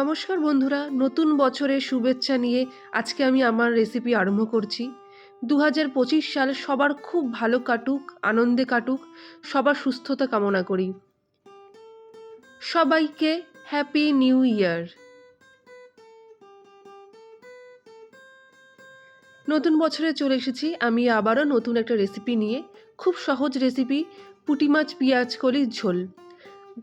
নমস্কার বন্ধুরা, নতুন বছরের শুভেচ্ছা নিয়ে আজকে আমি আমার রেসিপি আরম্ভ করছি। দু হাজার পঁচিশ সাল সবার খুব ভালো কাটুক, আনন্দে কাটুক, সবার সুস্থতা কামনা করি। সবাইকে হ্যাপি নিউ ইয়ার নতুন বছরে চলে এসেছি, আমি আবারও নতুন একটা রেসিপি নিয়ে। খুব সহজ রেসিপি পুঁটি মাছ, পেঁয়াজ, কলির ঝোল।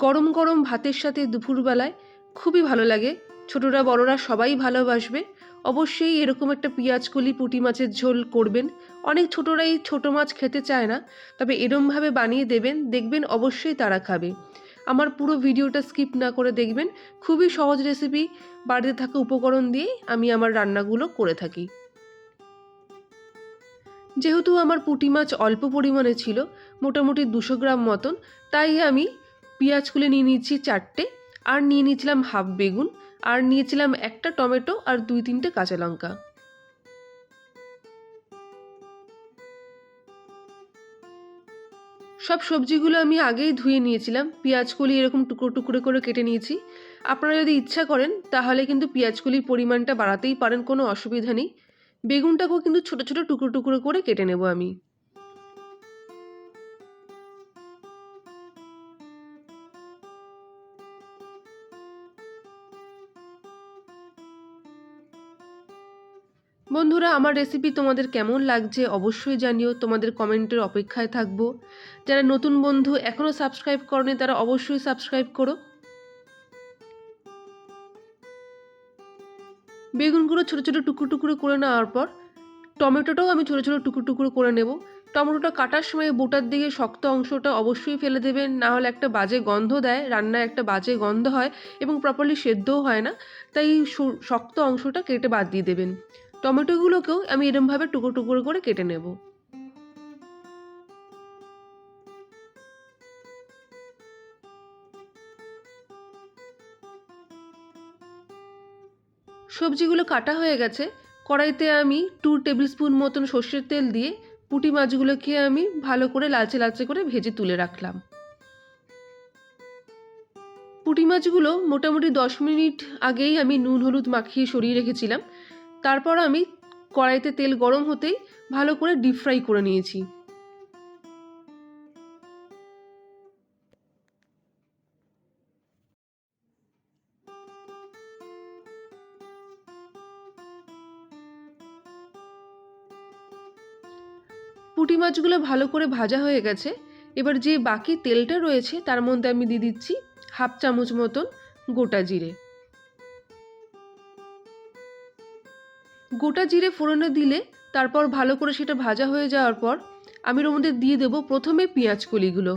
গরম গরম ভাতের সাথে দুপুরবেলায় খুবই ভালো লাগে। ছোটরা, বড়রা সবাই ভালোবাসবে। অবশ্যই এরকম একটা পেঁয়াজ কলি পুঁটি মাছের ঝোল করবেন। অনেক ছোটরাই ছোট মাছ খেতে চায় না, তবে এরমভাবে বানিয়ে দেবেন, দেখবেন অবশ্যই তারা খাবে। আমার পুরো ভিডিওটা স্কিপ না করে দেখবেন। খুবই সহজ রেসিপি বাড়িতে থাকা উপকরণ দিয়ে আমি আমার রান্নাগুলো করে থাকি। যেহেতু আমার পুঁটি মাছ অল্প পরিমাণে ছিল, মোটামুটি দুশো গ্রাম মতন, তাই আমি পেঁয়াজগুলো নিয়ে নিচ্ছি চারটে। আর নিয়ে নিয়েছিলাম হাফ বেগুন, আর নিয়েছিলাম একটা টমেটো আর দুই তিনটে কাঁচা লঙ্কা। সব সবজিগুলো আমি আগেই ধুয়ে নিয়েছিলাম। পেঁয়াজকলি এরকম টুকরো টুকরো করে কেটে নিয়েছি। আপনারা যদি ইচ্ছা করেন, তাহলে কিন্তু পেঁয়াজকলির পরিমাণটা বাড়াতেই পারেন, কোনো অসুবিধা নেই। বেগুনটাকেও কিন্তু ছোট ছোট টুকরো টুকরো করে কেটে নেব আমি। বন্ধুরা, আমার রেসিপি তোমাদের কেমন লাগছে অবশ্যই জানিও। তোমাদের কমেন্টের অপেক্ষায় থাকব। যারা নতুন বন্ধু এখনও সাবস্ক্রাইব করনি, তারা অবশ্যই সাবস্ক্রাইব করো। বেগুনগুলো ছোটো ছোটো টুকরো টুকরো করে নেওয়ার পর, টমেটোটাও আমি ছোটো ছোটো টুকরো টুকরো করে নেব। টমেটোটা কাটার সময় বোটার দিকে শক্ত অংশটা অবশ্যই ফেলে দেবেন, না হলে একটা বাজে গন্ধ দেয়। রান্নায় একটা বাজে গন্ধ হয় এবং প্রপারলি সেদ্ধও হয় না, তাই শক্ত অংশটা কেটে বাদ দিয়ে দেবেন। টমেটোগুলোকেও আমি এরমভাবে টুকরো টুকরো করে কেটে নেব। সবজিগুলো কাটা হয়ে গেছে। কড়াইতে আমি টু টেবিল স্পুন মতন সর্ষের তেল দিয়ে পুঁটি মাছগুলোকে আমি ভালো করে লালচে লালচে করে ভেজে তুলে রাখলাম। পুঁটি মাছগুলো মোটামুটি দশ মিনিট আগেই আমি নুন, হলুদ মাখিয়ে সরিয়ে রেখেছিলাম। তারপর আমি কড়াইতে তেল গরম হতেই ভালো করে ডিপ ফ্রাই করে নিয়েছি। পুঁটি মাছগুলো ভালো করে ভাজা হয়ে গেছে। এবার যে বাকি তেলটা রয়েছে তার মধ্যে আমি দিয়ে দিচ্ছি হাফ চামচ মতন গোটা জিরে। গোটা জিরে ফোড়নে দিলে তারপর ভালো করে সেটা ভাজা হয়ে যাওয়ার পর আমি ওর মধ্যে দিয়ে দেবো প্রথমে পেঁয়াজ কলিগুলো।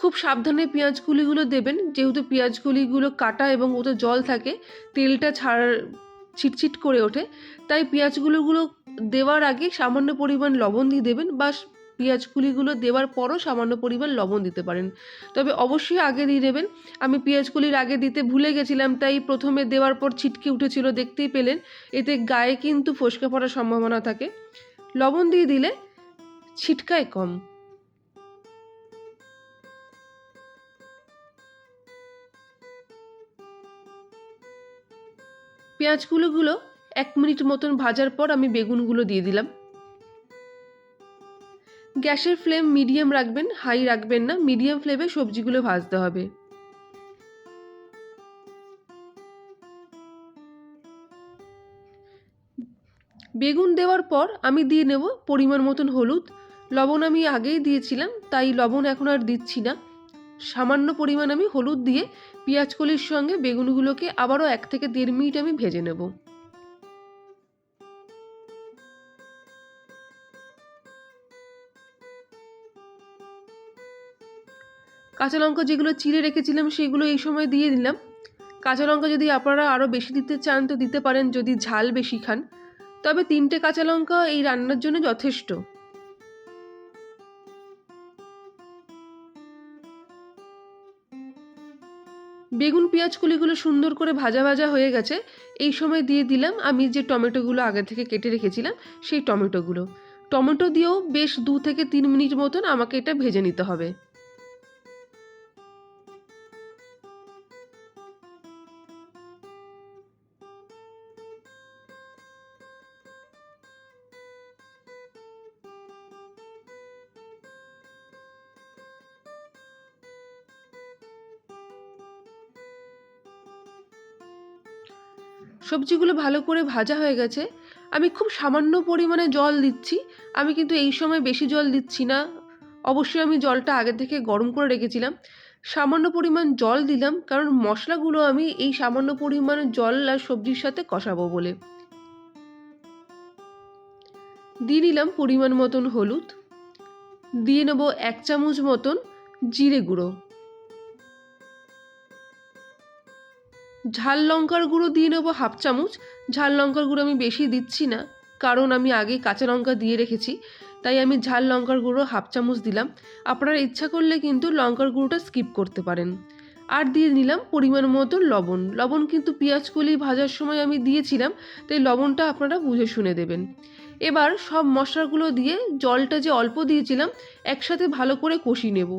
খুব সাবধানে পেঁয়াজ কলিগুলো দেবেন, যেহেতু পেঁয়াজ কলিগুলো কাটা এবং ওতে জল থাকে, তেলটা ছাড়, ছিটছিট করে ওঠে। তাই পেঁয়াজগুলোগুলো দেওয়ার আগে সামান্য পরিমাণ লবণ দিয়ে দেবেন বা পেঁয়াজ কুলিগুলো দেওয়ার পরও সামান্য পরিমাণ লবণ দিতে পারেন। তবে অবশ্যই আগে দিয়ে দেবেন। আমি পেঁয়াজ কুলির আগে দিতে ভুলে গেছিলাম, তাই প্রথমে দেওয়ার পর ছিটকে উঠেছিল, দেখতেই পেলেন এতে গায়ে কিন্তু ফসকে পড়ার সম্ভাবনা থাকে। লবণ দিয়ে দিলে ছিটকায় কম। পেঁয়াজগুলোগুলো এক মিনিট মতন ভাজার পর আমি বেগুনগুলো দিয়ে দিলাম। গ্যাসের ফ্লেম মিডিয়াম রাখবেন, হাই রাখবেন না, মিডিয়াম ফ্লেমে সবজিগুলো ভাজতে হবে। বেগুন দেওয়ার পর আমি দিয়ে নেব পরিমাণ মতন হলুদ। লবণ আমি আগেই দিয়েছিলাম, তাই লবণ এখন আর দিচ্ছি না। সামান্য পরিমাণ আমি হলুদ দিয়ে পেঁয়াজ কলির সঙ্গে বেগুনগুলোকে আবারও এক থেকে দেড় মিনিট আমি ভেজে নেব। কাঁচা লঙ্কা যেগুলো চিড়ে রেখেছিলাম, সেগুলো এই সময় দিয়ে দিলাম। কাঁচা লঙ্কা যদি আপনারা আরও বেশি দিতে চান, তো দিতে পারেন, যদি ঝাল বেশি খান। তবে তিনটে কাঁচা লঙ্কা এই রান্নার জন্য যথেষ্ট। বেগুন পেঁয়াজ কলিগুলো সুন্দর করে ভাজা ভাজা হয়ে গেছে। এই সময় দিয়ে দিলাম আমি যে টমেটোগুলো আগে থেকে কেটে রেখেছিলাম, সেই টমেটোগুলো। টমেটো দিয়েও বেশ দু থেকে তিন মিনিট মতন আমাকে এটা ভেজে নিতে হবে। সবজিগুলো ভালো করে ভাজা হয়ে গেছে। আমি খুব সামান্য পরিমাণে জল দিচ্ছি। আমি কিন্তু এই সময় বেশি জল দিচ্ছি না। অবশ্যই আমি জলটা আগে থেকে গরম করে রেখেছিলাম। সামান্য পরিমাণ জল দিলাম কারণ মশলাগুলো আমি এই সামান্য পরিমাণে জল আর সবজির সাথে কষাবো বলে। দিয়ে নিলাম পরিমাণ মতন হলুদ। দিয়ে নেব এক চামচ মতন জিরে গুঁড়ো। ঝাল লঙ্কার গুঁড়ো দিয়ে নেব হাফ চামচ। ঝাল লঙ্কার গুঁড়ো আমি বেশি দিচ্ছি না, কারণ আমি আগে কাঁচা লঙ্কা দিয়ে রেখেছি, তাই আমি ঝাল লঙ্কার গুঁড়ো হাফ চামচ দিলাম। আপনারা ইচ্ছা করলে কিন্তু লঙ্কার গুঁড়োটা স্কিপ করতে পারেন। আর দিয়ে নিলাম পরিমাণ মতো লবণ। লবণ কিন্তু পেঁয়াজ কলি ভাজার সময় আমি দিয়েছিলাম, তাই লবণটা আপনারা বুঝে শুনে দেবেন। এবার সব মশলাগুলো দিয়ে জলটা যে অল্প দিয়েছিলাম, একসাথে ভালো করে কষিয়ে নেব।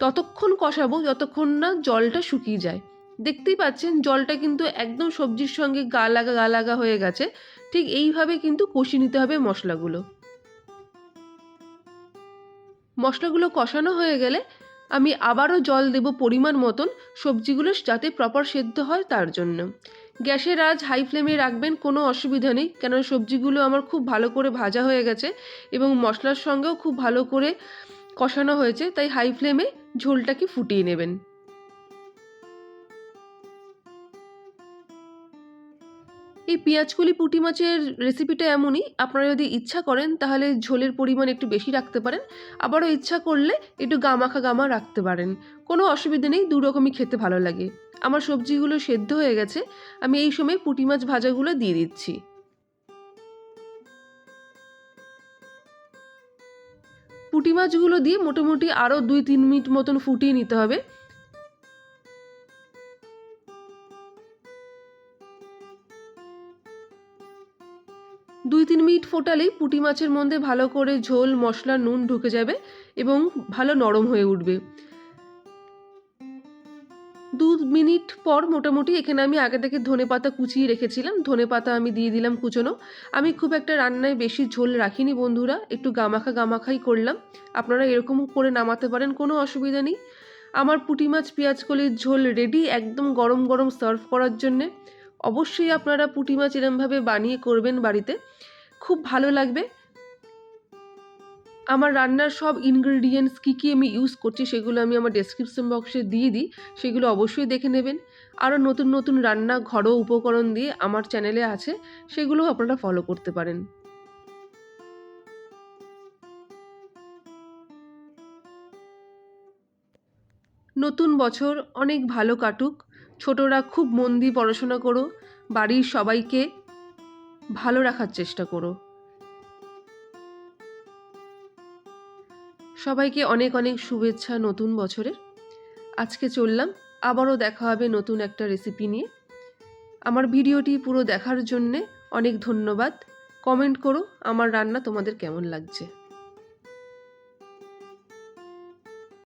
ততক্ষণ কষাবো যতক্ষণ না জলটা শুকিয়ে যায়। দেখতেই পাচ্ছেন জলটা কিন্তু একদম সবজির সঙ্গে গা লাগা গা লাগা হয়ে গেছে। ঠিক এইভাবে কিন্তু কষিয়ে নিতে হবে মশলাগুলো। মশলাগুলো কষানো হয়ে গেলে আমি আবারও জল দেব পরিমাণ মতন সবজিগুলো যাতে প্রপার সেদ্ধ হয় তার জন্য। গ্যাসের আজ হাই ফ্লেমে রাখবেন কোনো অসুবিধা নেই কেন সবজিগুলো আমার খুব ভালো করে ভাজা হয়ে গেছে এবং মশলার সঙ্গেও খুব ভালো করে কষানো হয়েছে, তাই হাই ফ্লেমে ঝোলটাকে ফুটিয়ে নেবেন। এই পেঁয়াজকলি পুঁটি মাছের রেসিপিটা এমনই, আপনারা যদি ইচ্ছা করেন তাহলে ঝোলের পরিমাণ একটু বেশি রাখতে পারেন, আবারও ইচ্ছা করলে একটু গামাখা গামা রাখতে পারেন, কোনো অসুবিধা নেই দু রকমই খেতে ভালো লাগে। আমার সবজিগুলো সেদ্ধ হয়ে গেছে, আমি এই সময় পুঁটি মাছ ভাজাগুলো দিয়ে দিচ্ছি। পুঁটি মাছগুলো দিয়ে মোটামুটি আরও দুই তিন মিনিট মতন ফুটিয়ে নিতে হবে। দুই তিন মিনিট ফোটালেই পুঁটি মাছের মধ্যে ভালো করে ঝোল, মশলা, নুন ঢুকে যাবে এবং ভালো নরম হয়ে উঠবে। দু মিনিট পর মোটামুটি এখানে আমি আগে থেকে ধনে পাতা কুচিয়ে রেখেছিলাম। ধনে পাতা আমি দিয়ে দিলাম কুচোনো। আমি খুব একটা রান্নায় বেশি ঝোল রাখিনি বন্ধুরা, একটু গামাখা গামাখাই করলাম। আপনারা এরকম করে নামাতে পারেন, কোনো অসুবিধা নেই। আমার পুঁটি মাছ পেঁয়াজ কলির ঝোল রেডি একদম গরম গরম সার্ভ করার জন্যে। অবশ্যই আপনারা পুঁটি মাছ এরমভাবে বানিয়ে করবেন বাড়িতে। খুব ভালো লাগবে। আমার রান্নার সব ইনগ্রিডিয়েন্টস কী কী আমি ইউজ করছি সেগুলো আমি আমার ডেসক্রিপশন বক্সে দিয়ে দিই। সেগুলো অবশ্যই দেখে নেবেন। আরও নতুন নতুন রান্না, ঘরোয়া উপকরণ দিয়ে আমার চ্যানেলে আছে সেগুলো আপনারা ফলো করতে পারেন। নতুন বছর, অনেক ভালো কাটুক। ছোটরা খুব মন দিয়ে পড়াশোনা করো, বাড়ির সবাইকে ভালো রাখার চেষ্টা করো। সবাইকে অনেক অনেক শুভেচ্ছা নতুন বছরের। আজকে চললাম, আবারও দেখা হবে নতুন একটা রেসিপি নিয়ে। আমার ভিডিওটি পুরো দেখার জন্যে অনেক ধন্যবাদ। কমেন্ট করো, আমার রান্না তোমাদের কেমন লাগছে।